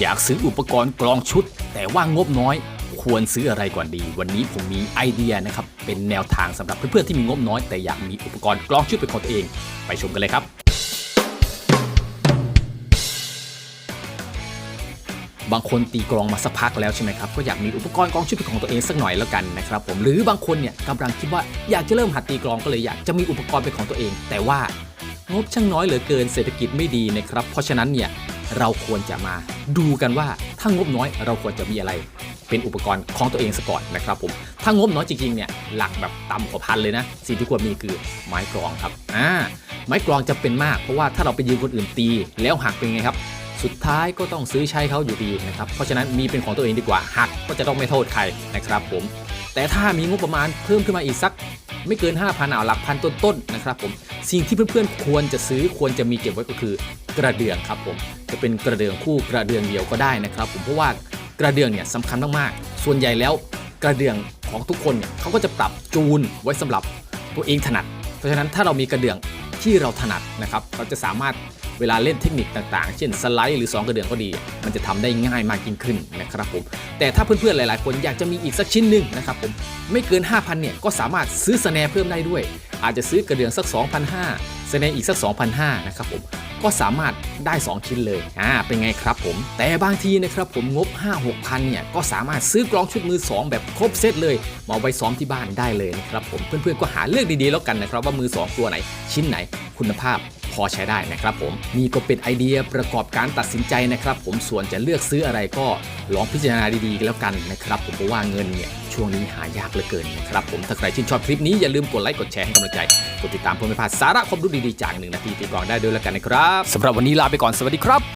อยากซื้ออุปกรณ์กลองชุด แต่ว่างบน้อย ควรซื้ออะไรก่อนดี วันนี้ผมมีไอเดียนะครับ เป็นแนวทางสำหรับเพื่อนๆที่มีงบน้อย แต่อยากมีอุปกรณ์กลองชุดเป็นของตัวเอง ไปชมกันเลยครับ บางคนตีกลองมาสักพักแล้วใช่ไหมครับ ก็อยากมีอุปกรณ์กลองชุดเป็นของตัวเองสักหน่อยแล้วกันนะครับผมหรือบางคนเนี่ยกำลังคิดว่าอยากจะเริ่มหัดตีกลองก็เลยอยากจะมีอุปกรณ์เป็นของตัวเอง แต่ว่างบช่างน้อยเหลือเกินเศรษฐกิจไม่ดีนะครับ เพราะฉะนั้นเนี่ย เราควรจะมาดูกันว่าถ้างบน้อยเราควรจะมีอะไร เป็นอุปกรณ์ของตัวเองซะก่อนนะครับผมถ้างบน้อยจริงๆเนี่ยหลักแบบต่ำกว่าพันเลยนะสิ่งที่ควรมีคือไม้กลองครับอ่าไม้กลองจะเป็นมากเพราะว่าถ้าเราไปยืมคนอื่นตี แล้วหักเป็นไงครับสุดท้ายก็ต้องซื้อใช้เขาอยู่ดีนะครับ เพราะฉะนั้นมีเป็นของตัวเองดีกว่าหักก็จะต้องไม่โทษใครนะครับผม แต่ถ้ามีงบประมาณเพิ่มขึ้นมาอีกสัก ไม่เกิน 5,000เอาหลักพันต้นๆนะครับผมสิ่งที่เพื่อนๆควรจะซื้อควรจะมีเก็บไว้ก็คือกระเดื่องครับผมจะเป็นกระเดื่องคู่กระเดื่องเดียวก็ได้นะครับผมเพราะว่ากระเดื่องเนี่ยสำคัญมากๆส่วนใหญ่แล้วกระเดื่องของทุกคนเนี่ยเขาก็จะปรับจูนไว้สำหรับตัวเองถนัด เพราะฉะนั้นถ้าเรามีกระเดื่องที่เราถนัดนะครับ เราจะสามารถ เวลาเล่นเทคนิคต่างๆ เช่นสไลด์หรือ2กระเดื่องก็ดี มันจะทำได้ง่ายมากยิ่งขึ้นนะครับผมแต่ถ้าเพื่อนๆหลายๆ คนอยากจะมีอีกสักชิ้นหนึ่งนะครับผมไม่เกิน 5,000เนี่ยก็สามารถซื้อสแนร์เพิ่มได้ด้วย อาจจะซื้อกระเดื่องสัก 2,500สแนร์อีกสัก 2,500นะครับผมก็สามารถได้ 2 ชิ้นเลยอ่าเป็นไงครับผม แต่บางทีนะครับผมงบ 5-6พันเนี่ย ก็สามารถซื้อกลองชุดมือ 2 แบบครบเซตเลยมาไว้ซ้อมที่บ้านได้เลยนะครับผมเพื่อนๆก็หาเลือกดีๆแล้วกันนะครับว่ามือ 2 ตัวไหนชิ้นไหนคุณภาพ อใช้ได้นะครับผมนี่ก็เป็นไอเดียประกอบการตัดสินใจนะครับผมส่วนจะเลือกซื้ออะไรก็ลองพิจารณาดีๆแล้วกันนะครับผมเพราะว่าเงินเนี่ยช่วงนี้หายากเหลือเกินนะครับผมถ้าใครชื่นชอบคลิปนี้อย่าลืมกดไลค์กดแชร์ให้กำลังใจกดติดตามเพื่อไม่พลาดสาระความรู้ดีๆจากหนึ่งนาทีตีกลองได้ด้วยแล้วกันนะครับสำหรับวันนี้ลาไปก่อนสวัสดีครับ